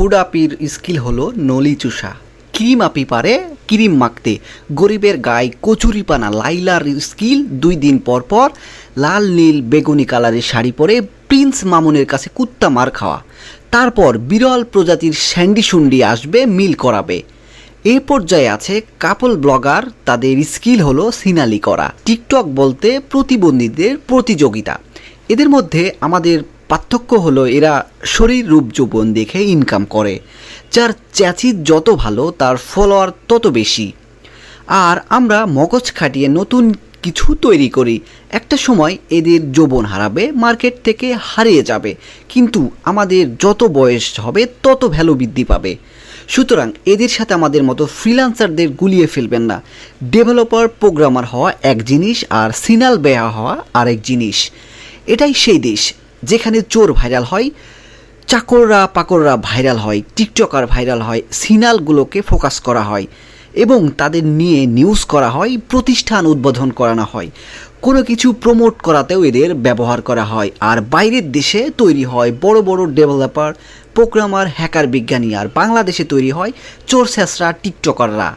Food আপির skill হলো নলি চুষা। Cream আপি পারে, ক্রিম মাখতে। গরিবের গায়ে কচুরিপানা লাইলার স্কিল দুই দিন পর পর। লাল, নীল, বেগুনি কালারের শাড়ি পরে প্রিন্স মামুনের কাছে কুত্তা মার খাওয়া। তারপর বিরল প্রজাতির স্যান্ডি সুন্ডি আসবে, মিল করাবে। এ পর্যায়ে আছে কাপল ব্লগার, তাদের স্কিল হলো সিনালি করা। টিকটক বলতে প্রতিবন্ধীদের প্রতিযোগিতা। এদের মধ্যে আমাদের পার্থক্য হলো এরা শরীর রূপ যৌবন দেখে ইনকাম করে, যার চ্যাচিত যত ভালো, তার ফলোয়ার তত বেশি। আর আমরা মগজ খাটিয়ে নতুন কিছু তৈরি করি, একটা সময় এদের যৌবন হারাবে মার্কেট থেকে হারিয়ে যাবে, কিন্তু আমাদের যত বয়স হবে, তত ভ্যালু বৃদ্ধি পাবে। সুতরাং এদের সাথে আমাদের মতো ফ্রিল্যান্সারদের গুলিয়ে ফেলবেন না। ডেভেলপার প্রোগ্রামার হওয়া এক জিনিস আর সিনাল বেয়া হওয়া আরেক জিনিস। এটাই সেই দেশ। যেখানে চোর ভাইরাল হয়, চাকররা পাকররা ভাইরাল হয়, টিকটকার ভাইরাল হয়, সিনালগুলোকে ফোকাস করা হয় এবং তাদের নিয়ে নিউজ করা হয়, প্রতিষ্ঠান উদ্বোধন করানো হয়। কোনো কিছু প্রমোট করাতেও এদের ব্যবহার করা হয়। আর বাইরের দেশে তৈরি হয় বড় বড় ডেভেলপার, প্রোগ্রামার, হ্যাকার বিজ্ঞানী, আর বাংলাদেশে তৈরি হয় চোর টিকটকাররা।